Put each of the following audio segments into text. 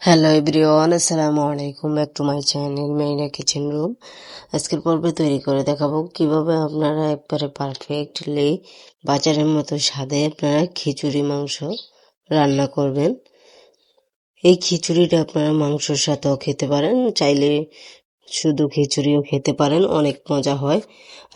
Hello everyone আসসালামু আলাইকুম back to my channel Mayna kitchen room আজকের পর্বে তৈরি করে দেখাবো কীভাবে আপনারা একবারে পারফেক্টলি বাজারের মতো স্বাদে আপনারা খিচুড়ি মাংস রান্না করবেন। এই খিচুড়িটা আপনারা মাংসর সাথেও খেতে পারেন। চাইলে শুধু খিচুড়িও খেতে পারেন, অনেক মজা হয়।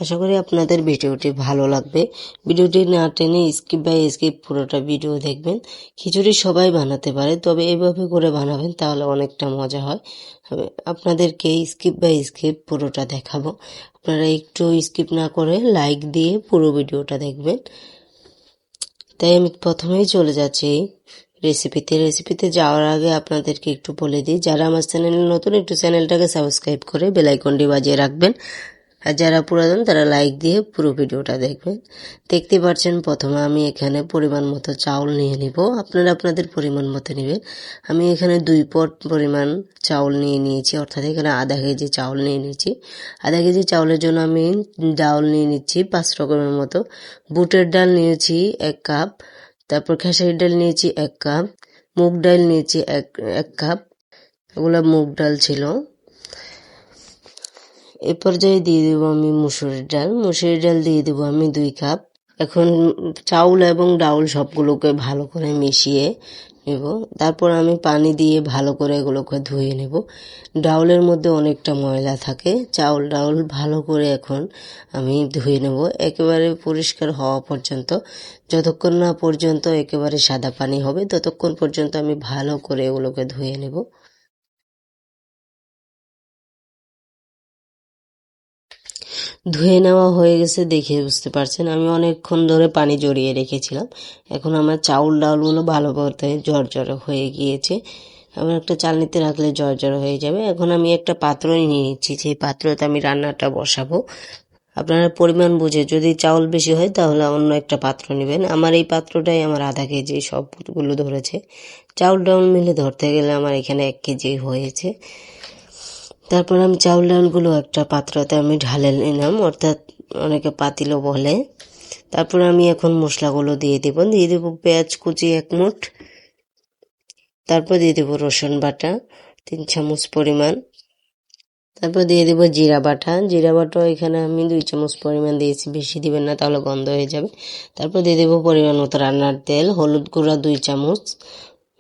আশা করি আপনাদের ভিডিওটি ভালো লাগবে। ভিডিওটি না টেনে স্কিপ বাই স্কিপ পুরোটা ভিডিও দেখবেন। খিচুড়ি সবাই বানাতে পারে, তবে এভাবে করে বানাবেন তাহলে অনেকটা মজা হয়। আপনাদেরকে স্কিপ বাই স্কিপ পুরোটা দেখাবো। আপনারা একটু স্কিপ না করে লাইক দিয়ে পুরো ভিডিওটা দেখবেন। তাই আমি প্রথমেই চলে যাচ্ছি। রেসিপিতে রেসিপিতে যাওয়ার আগে আপনাদেরকে একটু বলে দিই, যারা আমার চ্যানেলে নতুন একটু চ্যানেলটাকে সাবস্ক্রাইব করে বেলাইকনটি বাজিয়ে রাখবেন। আর যারা পুরাতন, তারা লাইক দিয়ে পুরো ভিডিওটা দেখবেন। দেখতে পাচ্ছেন, প্রথমে আমি এখানে পরিমাণ মতো চাউল নিয়ে নিব। আপনারা আপনাদের পরিমাণ মতো নেবেন। আমি এখানে দুই পট পরিমাণ চাউল নিয়ে নিয়েছি, অর্থাৎ এখানে আধা কেজি চাউল নিয়ে নিয়েছি। আধা কেজি চাউলের জন্য আমি ডাউল নিয়ে নিচ্ছি, পাঁচ রকমের মতো। বুটের ডাল নিয়েছি এক কাপ। তারপর খেসারির ডাল নিয়েছি এক কাপ, মুগ ডাল নিয়েছি এক এক কাপ, এগুলো মুগ ডাল ছিল। এ পর্যায়ে দিয়ে দেবো আমি মুসুরির ডাল। মুসুরির ডাল দিয়ে দেবো আমি দুই কাপ। এখন চাউল এবং ডাউল সবগুলোকে ভালো করে মিশিয়ে নেব। তারপর আমি পানি দিয়ে ভালো করে এগুলোকে ধুয়ে নেব। ডাউলের মধ্যে অনেকটা ময়লা থাকে। চাউল ডাউল ভালো করে এখন আমি ধুয়ে নেব। একেবারে পরিষ্কার হওয়া পর্যন্ত, যতক্ষণ না পর্যন্ত একেবারে সাদা পানি হবে, ততক্ষণ পর্যন্ত আমি ভালো করে এগুলোকে ধুয়ে নেব। ধুয়ে নেওয়া হয়ে গেছে দেখে বুঝতে পারছেন। আমি অনেকক্ষণ ধরে পানি জড়িয়ে রেখেছিলাম। এখন আমার চাউল ডাউলগুলো ভালো করতে জ্বর হয়ে গিয়েছে। আমার একটা চালনিতে রাখলে জ্বর জ্বর হয়ে যাবে। এখন আমি একটা পাত্র নিয়ে নিচ্ছি। পাত্রতে আমি রান্নাটা বসাবো। আপনারা পরিমাণ বুঝে যদি চাউল বেশি হয় তাহলে অন্য একটা পাত্র নেবেন। আমার এই পাত্রটাই আমার আধা কেজি সবগুলো ধরেছে। চাউল ডাউল মিলে ধরতে গেলে আমার এখানে এক কেজি হয়েছে। তারপর আমি চাউল ডালগুলো একটা পাত্রতে আমি ঢালে নিলাম, অর্থাৎ অনেকে পাতিলও বলে। তারপর আমি এখন মশলাগুলো দিয়ে দেবো। দিয়ে দেবো পেঁয়াজ, কুচি, এক মুঠ। তারপর দিয়ে দেবো রসুন বাটা, তিন চামচ পরিমাণ। তারপর দিয়ে দেবো জিরা বাটা। জিরা বাটা এখানে আমি দুই চামচ পরিমাণ দিয়েছি, বেশি দিবেন না, তাহলে গন্ধ হয়ে যাবে। তারপর দিয়ে দেবো পরিমাণ মতো রান্নার তেল, হলুদ গুঁড়া দুই চামচ।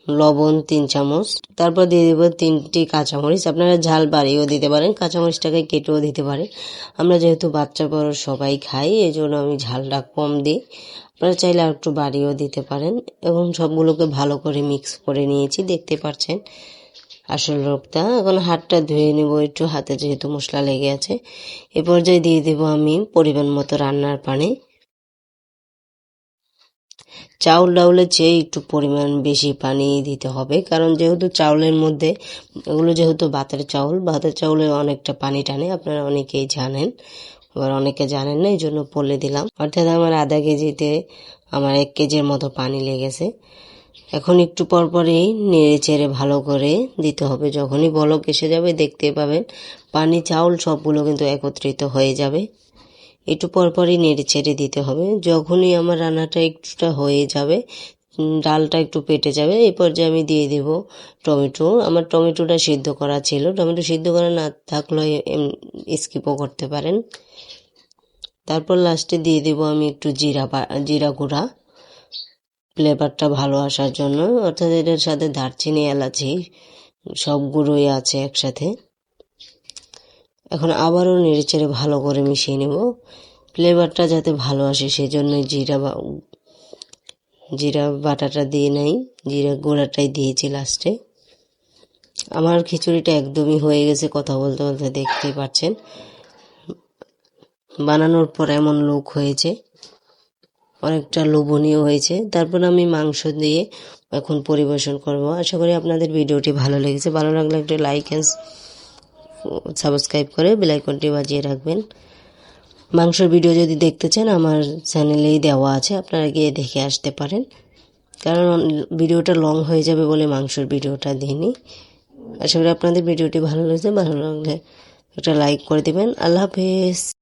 লবণ তিন চামচ, তারপর দিয়ে দেবো তিনটি কাঁচামরিচ। আপনারা ঝাল বাড়িয়েও দিতে পারেন, কাঁচামরিচটাকে কেটেও দিতে পারেন। আমরা যেহেতু বাচ্চা বড়, সবাই খাই এই জন্য আমি ঝালটা কম দিই। আপনারা চাইলে আর একটু বাড়িয়েও দিতে পারেন এবং সবগুলোকে ভালো করে মিক্স করে নিয়েছি, দেখতে পাচ্ছেন। আসল রোগটা, এখন হাতটা ধুয়ে নেব একটু, হাতে যেহেতু মশলা লেগে আছে। এ পর্যায়ে দিয়ে দেবো আমি পরিমাণ মতো রান্নার পানি। চাউল ডাউলের চেয়ে একটু পরিমাণ বেশি পানি দিতে হবে, কারণ যেহেতু চাউলের মধ্যে, এগুলো যেহেতু ভাতের চাউল, ভাতের চাউলে অনেকটা পানি টানে, আপনারা অনেকেই জানেন। আবার অনেকে জানেন না এই জন্য বলে দিলাম। অর্থাৎ আমার আধা কেজিতে আমার এক কেজির মতো পানি লেগেছে। এখন একটু পর পরই নেড়ে চেড়ে ভালো করে দিতে হবে। যখনই বলক এসে যাবে, দেখতে পাবেন পানি, চাউল সবগুলো কিন্তু একত্রিত হয়ে যাবে। একটু পরপরই নেড়ে ছেড়ে দিতে হবে। যখনই আমার রান্নাটা একটুটা হয়ে যাবে ডালটা একটু পেটে যাবে, এই পর্যায়ে আমি দিয়ে দেব টমেটো। আমার টমেটোটা সিদ্ধ করা ছিল। টমেটো সিদ্ধ করা না থাকলে স্কিপও করতে পারেন। তারপর লাস্টে দিয়ে দেব আমি একটু জিরা জিরা গুঁড়া। ফ্লেভারটা ভালো আসার জন্য। অর্থাৎ এটার সাথে দারচিনি, এলাচি সব গুঁড়োই আছে একসাথে। এখন আবারও নেড়েচেড়ে ভালো করে মিশিয়ে নেব। ফ্লেভারটা যাতে ভালো আসে সেই জন্য জিরা বা জিরা বাটাটা দিয়ে নেই। জিরা গোড়াটাই দিয়েছি লাস্টে। আমার খিচুড়িটা একদমই হয়ে গেছে কথা বলতে বলতে দেখতেই পাচ্ছেন। বানানোর পর এমন লোক হয়েছে। অনেকটা লোভনীয় হয়েছে। তারপর আমি মাংস দিয়ে এখন পরিবেশন করব। আশা করি আপনাদের ভিডিওটি ভালো লেগেছে। ভালো লাগলে একটা লাইক অ্যান্ড সাবস্ক্রাইব করে বেলাইকনটি বাজিয়ে রাখবেন। মাংসর ভিডিও যদি দেখতে চান, আমার চ্যানেলেই দেওয়া আছে, আপনারা গিয়ে দেখে আসতে পারেন। কারণ ভিডিওটা লং হয়ে যাবে বলে মাংসর ভিডিওটা দিইনি। আশা করি আপনাদের ভিডিওটি ভালো লেগেছে, ভালো লাগলে একটা লাইক করে দেবেন। আল্লাহ হাফেজ।